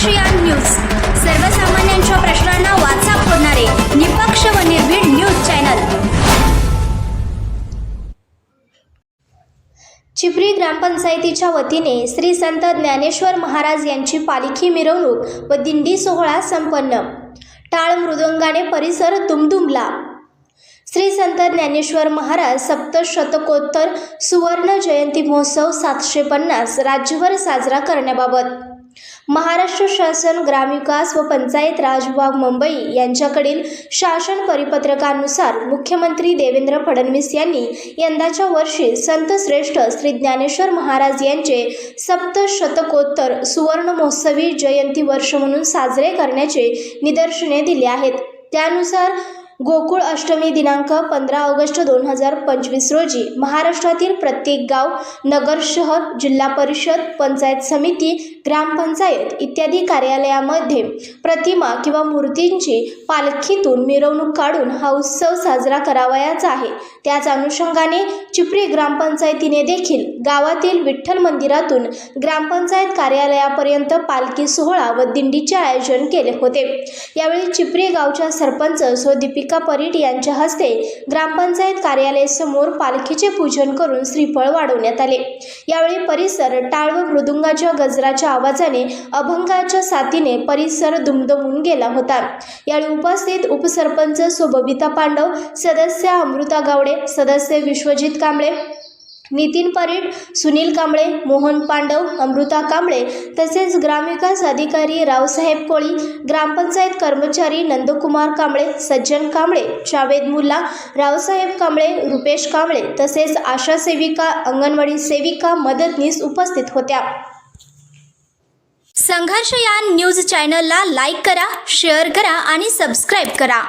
ASEAN news. सर्वसामान्यांच्या प्रश्नांना वाचा फोडणारे निपक्ष व निर्भीड न्यूज चॅनल. चिपरी ग्रामपंचायतीच्या वतीने श्री संत ज्ञानेश्वर महाराज यांची पालखी मिरवणूक व दिंडी सोहळा संपन्न. टाळ मृदंगाने परिसर दुमदुमला. श्री संत ज्ञानेश्वर महाराज सप्तशतकोत्तर सुवर्ण जयंती महोत्सव सातशे पन्नास राज्यभर साजरा करण्याबाबत महाराष्ट्र शासन ग्रामविकास व पंचायत राज विभाग मुंबई यांच्याकडील शासन परिपत्रकानुसार मुख्यमंत्री देवेंद्र फडणवीस यांनी यंदाच्या वर्षी संत श्रेष्ठ श्री ज्ञानेश्वर महाराज यांचे सप्तशतकोत्तर सुवर्ण महोत्सवी जयंती वर्ष म्हणून साजरे करण्याचे निदर्शने दिले आहेत. त्यानुसार गोकुळ अष्टमी दिनांक पंधरा ऑगस्ट दोन हजार पंचवीस रोजी महाराष्ट्रातील प्रत्येक गाव नगर शहर जिल्हा परिषद पंचायत समिती ग्रामपंचायत इत्यादी कार्यालयामध्ये प्रतिमा किंवा मूर्तींची पालखीतून मिरवणूक काढून हा उत्सव साजरा करावयाचा आहे. त्याच अनुषंगाने चिपरी ग्रामपंचायतीने देखील गावातील विठ्ठल मंदिरातून ग्रामपंचायत कार्यालयापर्यंत पालखी सोहळा व दिंडीचे आयोजन केले होते. यावेळी चिपरी गावच्या सरपंच सो दीपिका परीट यांच्या हस्ते ग्रामपंचायत कार्यालय समोर पालखीचे पूजन करून श्रीफळ वाढवण्यात आले. यावेळी परिसर टाळ व मृदुंगाच्या गजराच्या आवाजाने अभंगाच्या साथीने परिसर दुमदमून गेला होता. यावेळी उपस्थित उपसरपंच सुबबिता पांडव सदस्य अमृता गावडे सदस्य विश्वजित कांबळे नितीन परीट सुनील कांबळे मोहन पांडव अमृता कांबळे तसेच ग्रामविकास अधिकारी रावसाहेब कोळी ग्रामपंचायत कर्मचारी नंदकुमार कांबळे सज्जन कांबळे जावेद मुल्ला रावसाहेब कांबळे रुपेश कांबळे तसेच आशा सेविका अंगणवाडी सेविका मदतनीस उपस्थित होत्या. संघर्ष यान न्यूज चॅनलला लाईक करा शेअर करा आणि सबस्क्राईब करा.